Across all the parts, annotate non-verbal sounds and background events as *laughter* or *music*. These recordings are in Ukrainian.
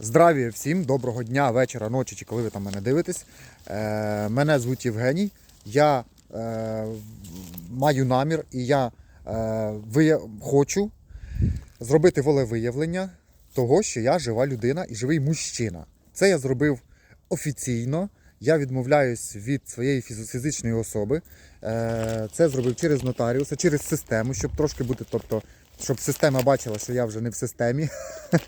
Здравія всім, доброго дня, вечора, ночі чи коли ви там мене дивитесь. Е, мене звуть Євгеній. Я е, маю намір і я е, вия- хочу зробити волевиявлення того, що я жива людина і живий мужчина. Це я зробив офіційно. Я відмовляюсь від своєї фіз- фізичної особи. Е, Це зробив через нотаріуса, через систему, щоб трошки бути, тобто, щоб система бачила, що я вже не в системі. *laughs*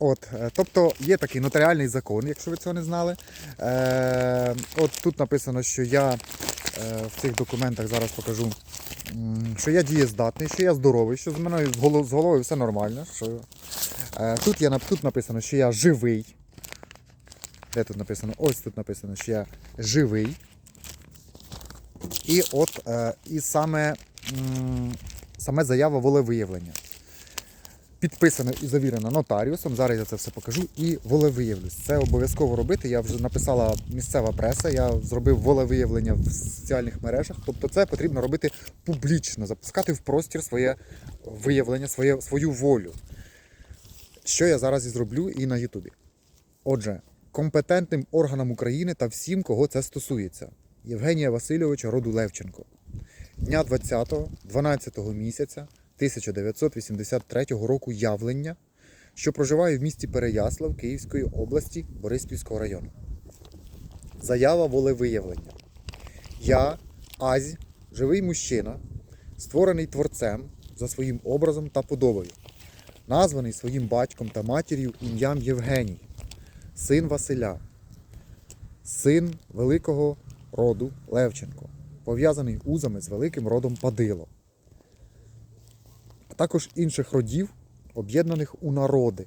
От, е, тобто є такий нотаріальний закон, якщо ви цього не знали. Е, от тут написано, що я е, в цих документах зараз покажу, що я дієздатний, що я здоровий, що з мною з головою все нормально. Що, е, тут, нап- тут написано, що я живий. Де тут написано? Ось тут написано, що я живий. І от е, і саме, м, саме заява волевиявлення підписано і завірено нотаріусом. Зараз я це все покажу і волевиявлюсь. Це обов'язково робити. Я вже написала місцева преса, я зробив волевиявлення в соціальних мережах. Тобто це потрібно робити публічно, запускати в простір своє виявлення, своє, свою волю. Що я зараз і зроблю і на Ютубі. Отже, компетентним органам України та всім, кого це стосується. Євгенія Васильовича роду Левченко. Дня 20 12 місяця 1983 року явлення, що проживає в місті Переяслав Київської області Бориспільського району. Заява волевиявлення. Я, Азь, живий мужчина, створений творцем за своїм образом та подобою, названий своїм батьком та матір'ю ім'ям Євгеній, син Василя, син великого роду Левченко, пов'язаний узами з великим родом Падило також інших родів, об'єднаних у народи.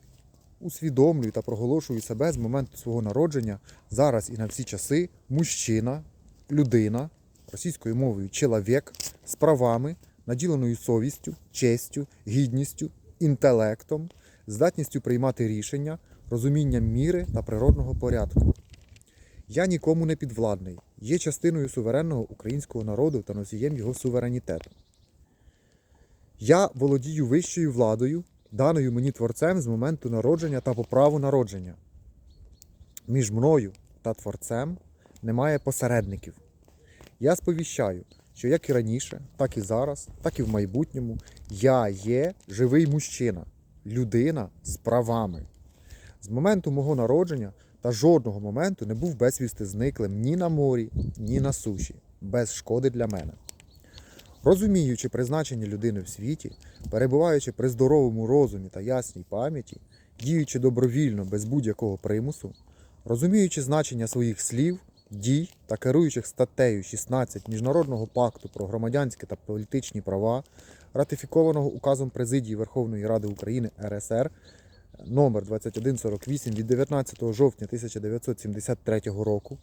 Усвідомлюю та проголошую себе з моменту свого народження зараз і на всі часи мужчина, людина, російською мовою чоловік з правами, наділеною совістю, честю, гідністю, інтелектом, здатністю приймати рішення, розумінням міри та природного порядку. Я нікому не підвладний, є частиною суверенного українського народу та носієм його суверенітету. Я володію вищою владою, даною мені творцем з моменту народження та по праву народження. Між мною та творцем немає посередників. Я сповіщаю, що як і раніше, так і зараз, так і в майбутньому я є живий мужчина, людина з правами. З моменту мого народження та жодного моменту не був безвісти зниклим ні на морі, ні на суші, без шкоди для мене. Розуміючи призначення людини в світі, перебуваючи при здоровому розумі та ясній пам'яті, діючи добровільно без будь-якого примусу, розуміючи значення своїх слів, дій та керуючих статтею 16 Міжнародного пакту про громадянські та політичні права, ратифікованого указом Президії Верховної Ради України РСР номер 2148 від 19 жовтня 1973 року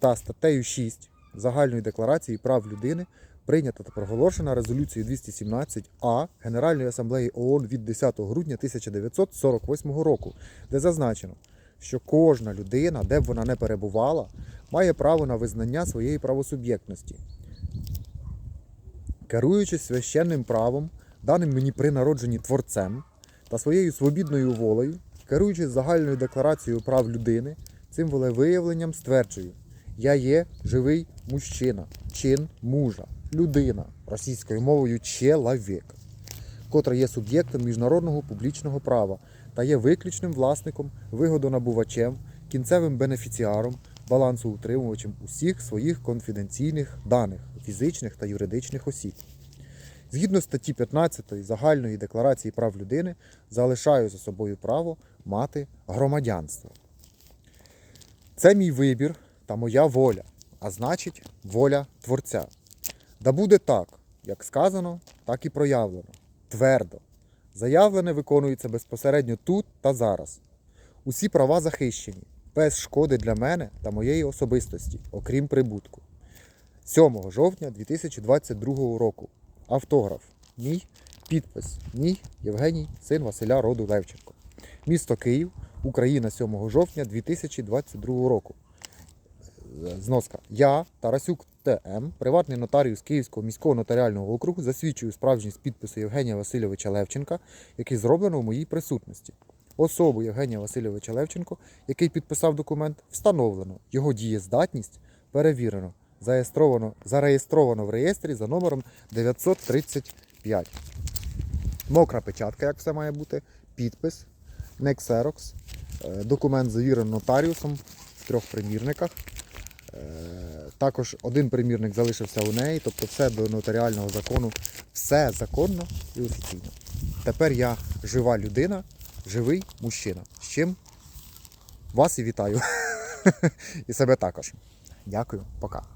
та статтею 6 Загальної декларації прав людини прийнята та проголошена резолюцією 217 А Генеральної асамблеї ООН від 10 грудня 1948 року, де зазначено, що кожна людина, де б вона не перебувала, має право на визнання своєї правосуб'єктності. Керуючись священним правом, даним мені при народженні творцем та своєю свобідною волею, керуючись загальною декларацією прав людини, цим волевиявленням стверджую, я є живий мужчина, чин мужа, людина російською мовою чоловік, котра є суб'єктом міжнародного публічного права та є виключним власником, вигодонабувачем, кінцевим бенефіціаром, балансоутримувачем усіх своїх конфіденційних даних фізичних та юридичних осіб. Згідно статті 15 Загальної декларації прав людини, залишаю за собою право мати громадянство. Це мій вибір та моя воля, а значить, воля Творця. Да буде так, як сказано, так і проявлено. Твердо. Заявлене виконується безпосередньо тут та зараз. Усі права захищені, без шкоди для мене та моєї особистості, окрім прибутку. 7 жовтня 2022 року. Автограф. Мій підпис. Мій Євгеній, син Василя роду Левченко. Місто Київ, Україна 7 жовтня 2022 року. Зноска. Я, Тарасюк ТМ, приватний нотаріус Київського міського нотаріального округу, засвідчую справжність підпису Євгенія Васильовича Левченка, який зроблено у моїй присутності. особу Євгенія Васильовича Левченко, який підписав документ, встановлено його дієздатність, перевірено, зареєстровано, зареєстровано в реєстрі за номером 935. Мокра печатка, як все має бути, підпис, не ксерокс, е, документ завірено нотаріусом в трьох примірниках. Е, Також один примірник залишився у неї, тобто все до нотаріального закону, все законно і офіційно. Тепер я жива людина, живий мужчина. З чим вас і вітаю. *laughs* І себе також. Дякую, пока.